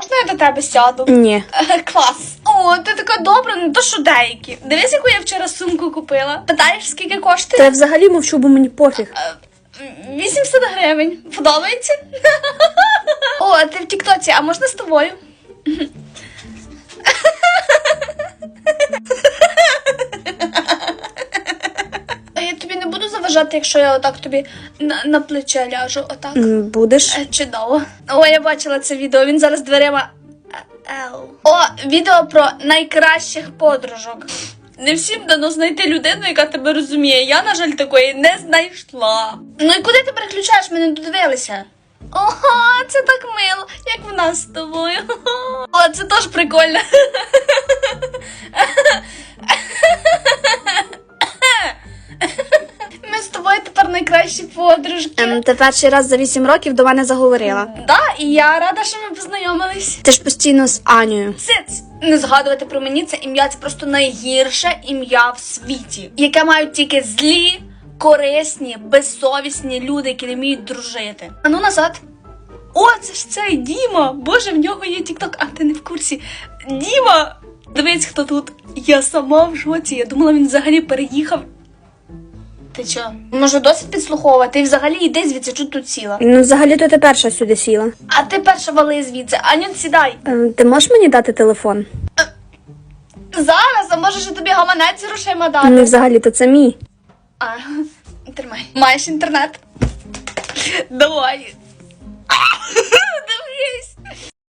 можна я до тебе сяду? Ні. Е, Клас. О, ти така добра, не то що деякі. Дивись, яку я вчора сумку купила. Питаєш, скільки коштує? Та я взагалі мовчу, бо мені пофіг. 800 гривень. Подобається? О, ти в Тіктоці, а можна з тобою? Заважати, якщо я отак тобі на, на плече ляжу. Отак. Будеш? Е, Чудово. О, я бачила це відео. Він зараз дверима. Е. О, відео про найкращих подружок. Не всім дано знайти людину, яка тебе розуміє. Я, на жаль, такої не знайшла. Ну і куди ти переключаєш? Ми не додивилися. Ого, це так мило, як в нас з тобою. О, це теж прикольно. Ми тепер найкращі подружки. Ем, ти перший раз за 8 років до мене заговорила. Да, і я рада, що ми познайомились. Ти ж постійно з Анею. Сиць. Не згадувати про мені це ім'я це просто найгірше ім'я в світі, яке мають тільки злі, корисні, безсовісні люди, які не вміють дружити. А ну назад. О, це ж цей Діма! Боже, в нього є тікток, а ти не в курсі. Діма! Дивись, хто тут. Я сама в жоці. Я думала, він взагалі переїхав. Ти чо? Може досить підслуховувати і взагалі йди звідси, чуть тут сіла. Ну, взагалі, то ти перша сюди сіла. А ти перша вали звідси, Анюн, сідай. Е, ти можеш мені дати телефон? Е, зараз, а можеш і тобі гаманець грошима дати. Ну, взагалі, то це мій. А, тримай. Маєш інтернет? Давай. Дивись.